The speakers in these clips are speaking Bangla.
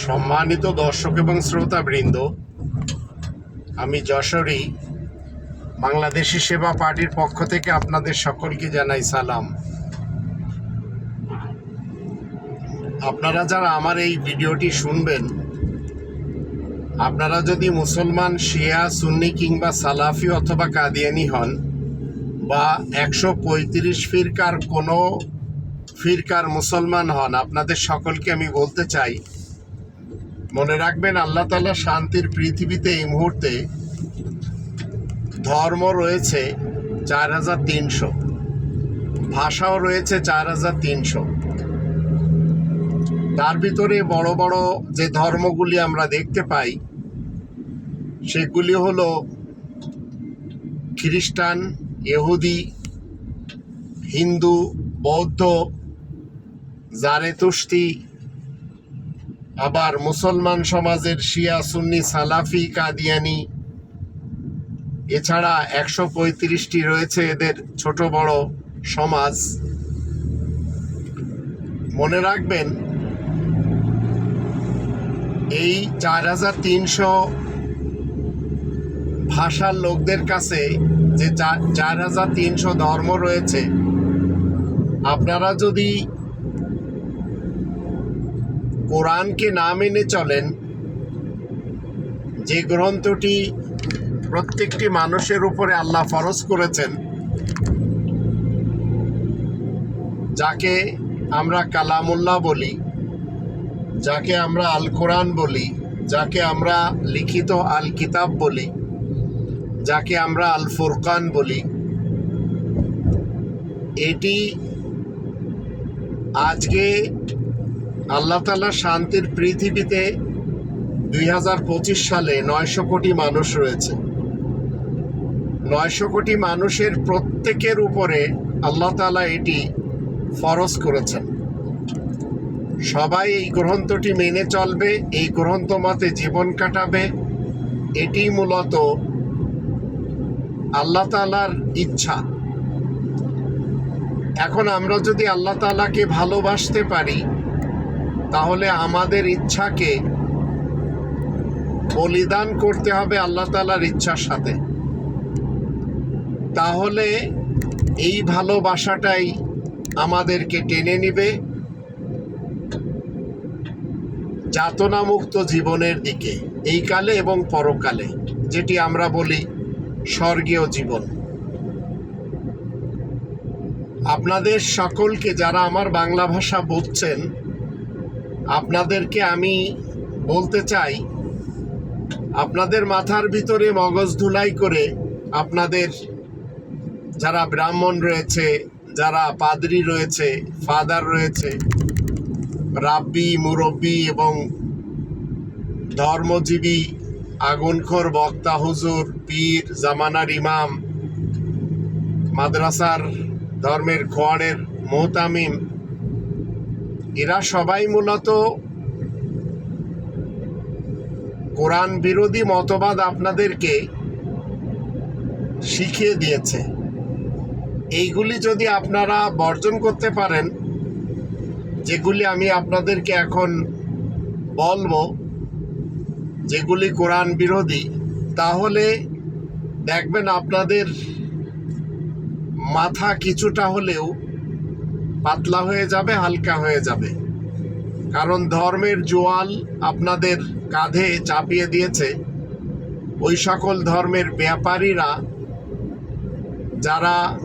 সম্মানিত দর্শক এবং শ্রোতা বৃন্দ আমি যশোরী, বাংলাদেশি সেবা পার্টির পক্ষ থেকে আপনাদের সকলকে জানাই সালাম। আপনারা যারা আমার এই ভিডিওটি শুনবেন, আপনারা যদি মুসলমান, শিয়া, সুন্নি কিংবা সালাফি অথবা কাদিয়ানি হন বা একশো পঁয়ত্রিশ ফিরকার কোনো ফিরকার মুসলমান হন, আপনাদের সকলকে আমি বলতে চাই মনে রাখবেন, আল্লাহ তালা শান্তির পৃথিবীতে এই মুহূর্তে ধর্ম রয়েছে চার হাজার তিনশো। ভাষাও রয়েছে চার হাজার তিনশো। তার ভিতরে বড় বড় যে ধর্মগুলি আমরা দেখতে পাই, সেগুলি হল খ্রিস্টান, ইহুদি, হিন্দু, বৌদ্ধ জারেতুস্তি আবার মুসলমান সমাজের শিয়া, সুন্নি, সালাফি, কাদিয়ানি, এছাড়া একশো পঁয়ত্রিশটি রয়েছে এদের ছোট বড় সমাজ। মনে রাখবেন, এই চার হাজার তিনশো ভাষার লোকদের কাছে যে চার হাজার তিনশো ধর্ম রয়েছে, আপনারা যদি কোরআনকে না মেনে চলেন, যে গ্রন্থটি প্রত্যেকটি মানুষের উপরে আল্লাহ ফরজ করেছেন, যাকে আমরা কালামুল্লাহ বলি, যাকে আমরা আল কোরআন বলি, যাকে আমরা লিখিত আল কিতাব বলি, যাকে আমরা আল ফুরকান বলি, এটি আজকে আল্লাহ তালা শান্তির পৃথিবীতে দুই হাজার পঁচিশ সালে নয়শো কোটি মানুষ রয়েছে। নয়শো কোটি মানুষের প্রত্যেকের উপরে আল্লাহ তালা এটি ফরজ করেছেন। সবাই এই গ্রন্থটি মেনে চলবে, এই গ্রন্থ মতে জীবন কাটাবে এটি মূলত আল্লাহ তালার ইচ্ছা। এখন আমরা যদি আল্লাহ তালাকে ভালোবাসতে পারি তাহলে আমাদের ইচ্ছাকে বলিদান করতে হবে আল্লাহ তালার ইচ্ছার সাথে। তাহলে এই ভালোবাসাটাই আমাদেরকে টেনে নিবে যাতনামুক্ত জীবনের দিকে, এই কালে এবং পরকালে, যেটি আমরা বলি স্বর্গীয় জীবন। আপনাদের সকলকে যারা আমার বাংলা ভাষা বুঝছেন আপনাদেরকে আমি বলতে চাই, আপনাদের মাথার ভিতরে মগজ ধুলাই করে আপনাদের যারা ব্রাহ্মণ রয়েছে, যারা পাদরি রয়েছে, ফাদার রয়েছে, রাব্বি, মুরব্বি এবং ধর্মজীবী, আগুনখোর বক্তা, হুজুর, পীর, জামানার ইমাম, মাদ্রাসার ধর্মের খোয়ারের মোহতামিম এরা সবাই মূলত কোরআন বিরোধী মতবাদ আপনাদেরকে শিখিয়ে দিয়েছে। এইগুলি যদি আপনারা বর্জন করতে পারেন, যেগুলি আমি আপনাদেরকে এখন বলব, যেগুলি কোরআন বিরোধী, তাহলে দেখবেন আপনাদের মাথা কিছুটা হলেও পাতলা হয়ে যাবে, হালকা হয়ে যাবে। কারণ ধর্মের জোয়াল আপনাদের কাঁধে চাপিয়ে দিয়েছে। ওই সকল ধর্মের ব্যাপারীরা যারা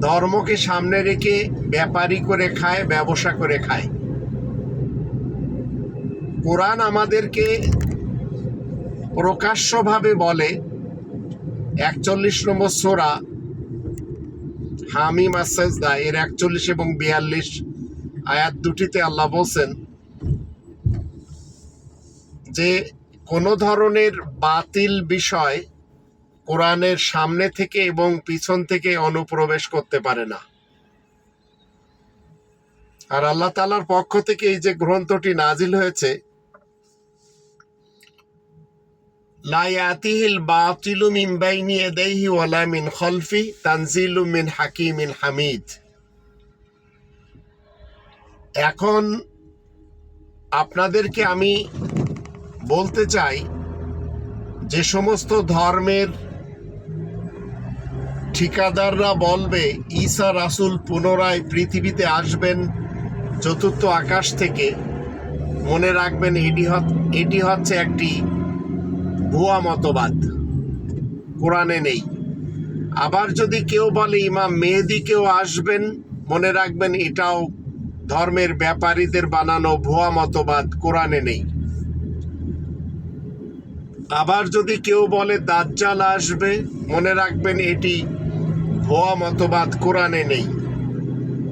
ধর্মকে সামনে রেখে ব্যাপারী করে খায়, ব্যবসা করে খায়। কোরআন আমাদেরকে প্রকাশ্যভাবে বলে, একচল্লিশ নম্বর সোরা হামিম আসাজদা এর একচল্লিশ এবং বিয়াল্লিশ আয়াত দুটিতে আল্লাহ বলছেন যে, কোনো ধরনের বাতিল বিষয় কোরআনের সামনে থেকে এবং পিছন থেকে অনুপ্রবেশ করতে পারে না। আর আল্লাহ তালার পক্ষ থেকে এই যে গ্রন্থটি নাজিল হয়েছে ইয়াতিহিল বাতিলু মিন বাইনি ইয়াদাইহি ওয়ালা মিন খলফি তানজিলু মিন হাকিমিন হামিদ। এখন আপনাদেরকে আমি বলতে চাই, যে সমস্ত ধর্মের ঠিকাদাররা বলবে, ঈসা রাসূল পুনরায় পৃথিবীতে আসবেন চতুর্থ আকাশ থেকে, মনে রাখবেন এটি এটি হচ্ছে একটি ভুয়া মতবাদ। কোরআনে নেই। আবার যদি কেউ বলে, ইমাম মেহেদি কেউ আসবেন, মনে রাখবেন এটাও ধর্মের ব্যাপারীদের বানানো ভুয়া মতবাদ, কোরআনে নেই। আবার যদি কেউ বলে, দাজ্জাল আসবে, মনে রাখবেন এটি ভুয়া মতবাদ, কোরআনে নেই।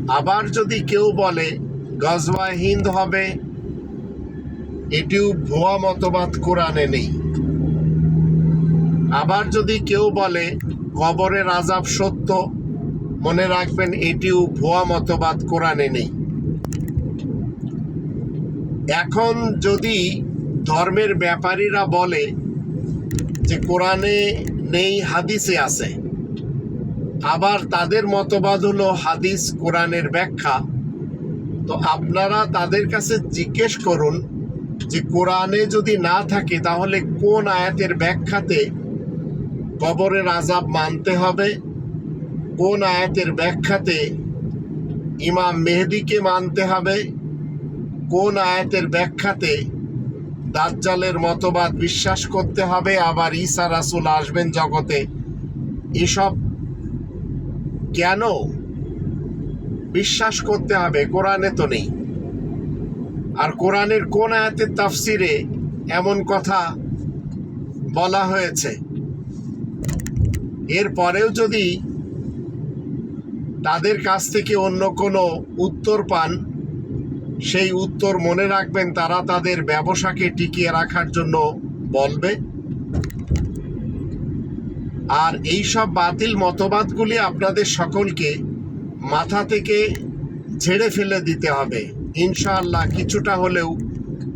আবার যদি কেউ বলে গজওয়া হিন্দ হবে, এটিও ভুয়া মতবাদ, কোরআনে নেই। আবার যদি কেউ বলে কবরের আজাব সত্য, মনে রাখবেন এটিও ভুয়া মতবাদ কোরআনে নেই। এখন যদি ধর্মের ব্যাপারীরা বলে যে কোরআনে নেই, হাদিসে আছে, আবার তাদের মতবাদ হলো হাদিস কোরআনের ব্যাখ্যা, তো আপনারা তাদের কাছে জিজ্ঞেস করুন যে কোরআনে যদি না থাকে, তাহলে কোন আয়াতের ব্যাখ্যাতে কবরের আজাব মানতে হবে। কোন আয়াতের ব্যাখ্যাতে ইমাম মেহেদিকে মানতে হবে? কোন আয়াতের ব্যাখ্যাতে দাজ্জালের মতবাদ বিশ্বাস করতে হবে? আবার ঈসা রাসূল আসবেন জগতে। এসব কেন বিশ্বাস করতে হবে? কোরআনে তো নেই। আর কোরআনের কোন আয়াতের তাফসিরে এমন কথা বলা হয়েছে? এরপরেও যদি তাদের কাছ থেকে অন্য কোনো উত্তর পান, সেই উত্তর মনে রাখবেন তারা তাদের ব্যবসাকে টিকিয়ে রাখার জন্য বলবে। আর এই সব বাতিল মতবাদগুলি আপনাদের সকলকে মাথা থেকে ঝেড়ে ফেলে দিতে হবে। ইনশাআল্লাহ কিছুটা হলেও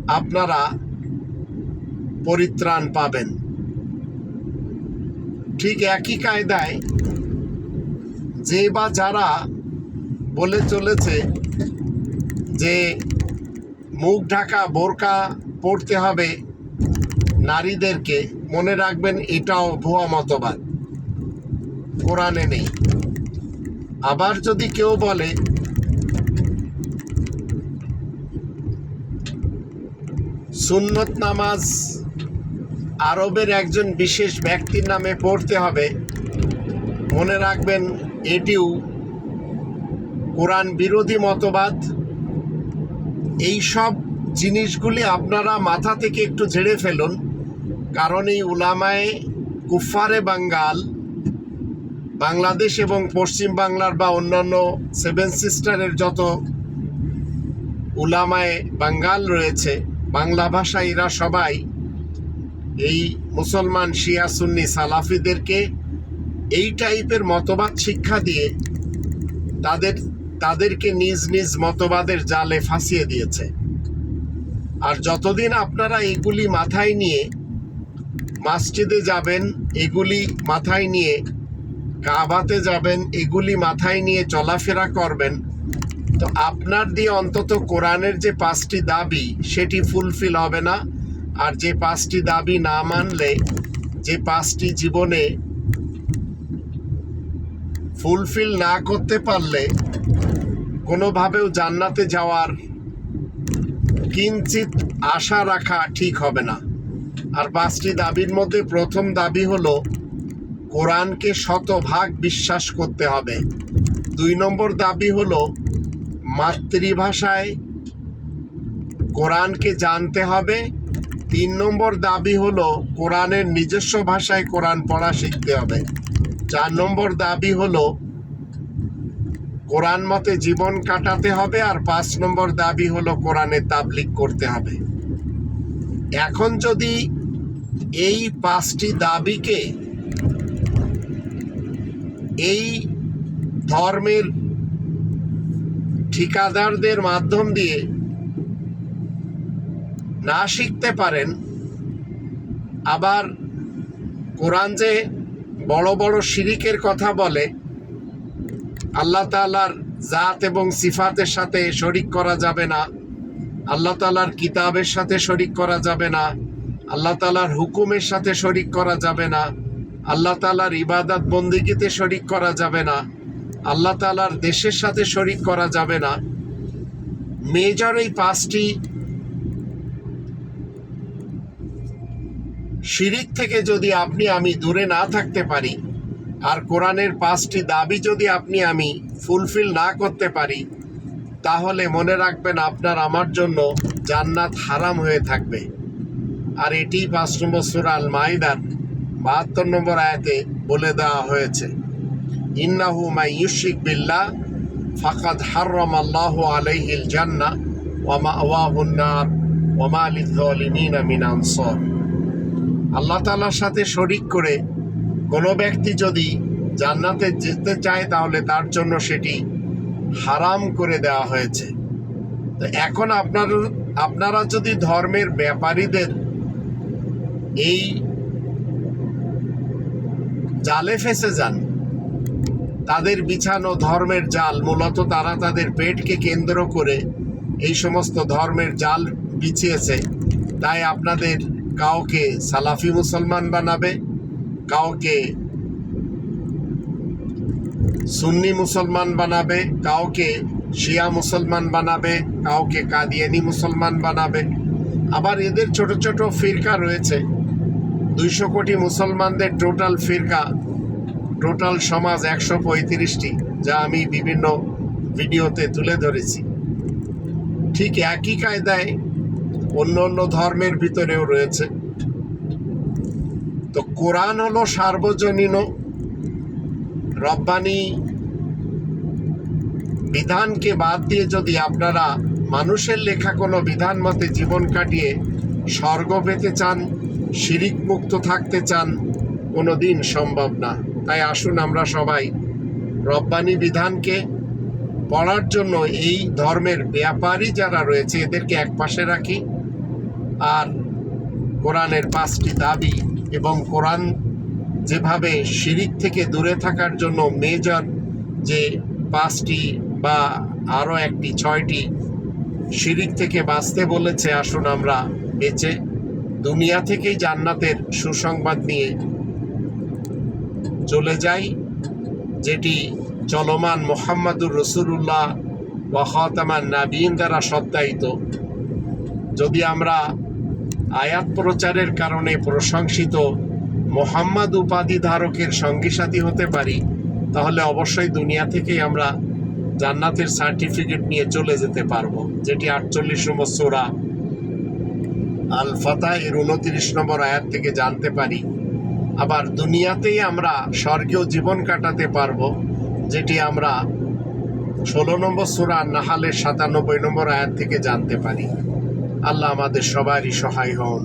আপনারা পরিত্রাণ পাবেন। ঠিক একই কায়দায় যে বা যারা বলে চলেছে যে মুখ ঢাকা, বোরকা পড়তে হবে নারীদেরকে, মনে রাখবেন এটাও ভুয়া মতবাদ। কোরআনে নেই। আবার যদি কেউ বলে, সুন্নত নামাজ আরবের একজন বিশেষ ব্যক্তির নামে পড়তে হবে। মনে রাখবেন, এটিও কোরআন বিরোধী মতবাদ। এই সব জিনিসগুলি আপনারা মাথা থেকে একটু ঝেড়ে ফেলুন, কারণ এই উলামায়ে কুফারে বাঙ্গাল, বাংলাদেশ এবং পশ্চিম বাংলার বা অন্যান্য সেভেন সিস্টারের যত উলামায়ে বাঙ্গাল রয়েছে, বাংলা ভাষা এরা সবাই এই মুসলমান শিয়া সুন্নি সালাফিদেরকে এই টাইপের মতবাদ শিক্ষা দিয়ে তাদের, তাদেরকে নিজ নিজ মতবাদের জালে ফাঁসিয়ে দিয়েছে। আর যতদিন আপনারা এগুলি মাথায় নিয়ে মসজিদে যাবেন, এগুলি মাথায় নিয়ে কাবাতে যাবেন, এগুলি মাথায় নিয়ে চলাফেরা করবেন, তো আপনার দিয়ে অন্তত কোরআনের যে পাঁচটি দাবি, সেটি ফুলফিল হবে না। আর যে পাঁচটি দাবি না মানলে, যে পাঁচটি জীবনে ফুলফিল না করতে পারলে, কোনোভাবেও জান্নাতে যাওয়ার কিঞ্চিত আশা রাখা ঠিক হবে না। আর পাঁচটি দাবির মধ্যে প্রথম দাবি হলো, কোরআনকে শতভাগ বিশ্বাস করতে হবে। দুই নম্বর দাবি হলো, মাতৃভাষায় কোরআনকে জানতে হবে তিন নম্বর দাবি হলো কোরআনের নিজস্ব ভাষায় কোরআন পড়া শিখতে হবে। চার নম্বর দাবি হলো কোরআন মতে জীবন কাটাতে হবে আর পাঁচ নম্বর দাবি হলো কোরআনে তাবলিক করতে হবে। এখন যদি এই পাঁচটি দাবিকে এই ধর্মের ঠিকাদারদের মাধ্যম দিয়ে না শিখতে পারেন, আবার কোরআন যে বড় বড় শিরিকের কথা বলে, আল্লাহ তাআলার জাত এবং সিফাতের সাথে শরিক করা যাবে না, আল্লাহ তালার কিতাবের সাথে শরিক করা যাবে না, আল্লাহ তালার হুকুমের সাথে শরিক করা যাবে না, আল্লাহ তালার ইবাদত বন্দিগিতে শরিক করা যাবে না, আল্লাহ তালার দেশের সাথে শরিক করা যাবে না। মেজর এই পাঁচটি শিরিক থেকে যদি আপনি আমি দূরে না থাকতে পারি, আর কোরআনের পাঁচটি দাবি যদি আপনি আমি ফুলফিল না করতে পারি, তাহলে মনে রাখবেন আপনার আমার জন্য জান্নাত হারাম হয়ে থাকবে। আর এটি পাঁচ নম্বর সুরা আল মাইদার বাহাত্তর নম্বর আয়াতে বলে দেওয়া হয়েছে। ইন্নাহু মাই ইউশিক বিল্লাহ, ফাকাদ হাররাম আল্লাহ আলাইহিল জান্নাহ, ওয়া মাওয়াহুন নার, ওয়া মা লিয-যালিমিনা মিন আনসার। আল্লাহ তাআলার সাথে শরিক করে কোনো ব্যক্তি যদি জান্নাতে যেতে চায়, তাহলে তার জন্য সেটি হারাম করে দেওয়া হয়েছে। তো এখন আপনার, আপনারা যদি ধর্মের ব্যাপারীদের এই জালে ফেসে যান, তাদের বিছানো ধর্মের জাল, মূলত তারা তাদের পেটকে কেন্দ্র করে এই সমস্ত ধর্মের জাল বিছিয়েছে, তাই আপনাদের কাউকে সালাফি মুসলমান বানাবে, কাউকে সুন্নি মুসলমান বানাবে, কাউকে শিয়া মুসলমান বানাবে, কাউকে কাদিয়ানি মুসলমান বানাবে। আবার এদের ছোট ছোট ফিরকা রয়েছে। দুইশো কোটি মুসলমানদের টোটাল ফিরকা, টোটাল সমাজ একশো পঁয়ত্রিশটি, যা আমি বিভিন্ন ভিডিওতে তুলে ধরেছি। ঠিক একই কায়দায় অন্য অন্য ধর্মের ভিতরেও রয়েছে। তো কোরআন হলো সার্বজনীন রব্বানি বিধানকে বাদ দিয়ে যদি আপনারা মানুষের লেখা কোনো বিধান মতে জীবন কাটিয়ে স্বর্গ পেতে চান, শিরিক মুক্ত থাকতে চান কোনো দিন সম্ভব না। তাই আসুন আমরা সবাই রব্বানি বিধানকে পড়ার জন্য এই ধর্মের ব্যাপারী যারা রয়েছে, এদেরকে এক পাশে রাখি। আর কোরআনের পাঁচটি দাবি এবং কোরআন যেভাবে শিরিক থেকে দূরে থাকার জন্য মেজর যে পাঁচটি বা আরও একটি, ছয়টি শিরিক থেকে বাঁচতে বলেছে, আসুন আমরা বেঁচে দুনিয়া থেকেই জান্নাতের সুসংবাদ নিয়ে চলে যাই, যেটি চলমান মোহাম্মদুর রসুল্লাহ ওয়াহতামান নাবিন দ্বারা সত্যায়িত। যদি আমরা আয়াত প্রচারের কারণে প্রশংসিত মোহাম্মদ উপাধি ধারকের সঙ্গী সাথী হতে পারি, তাহলে অবশ্যই দুনিয়া থেকেই আমরা জান্নাতের সার্টিফিকেট নিয়ে চলে যেতে পারব, যেটি আটচল্লিশ নম্বর সোরা আল ফাতা এর উনত্রিশ নম্বর আয়াত থেকে জানতে পারি। আবার দুনিয়াতেই আমরা স্বর্গীয় জীবন কাটাতে পারব, যেটি আমরা ষোলো নম্বর সুরা নাহালের সাতানব্বই নম্বর আয়াত থেকে জানতে পারি। আল্লাহ আমাদের সবারই সহায় হন।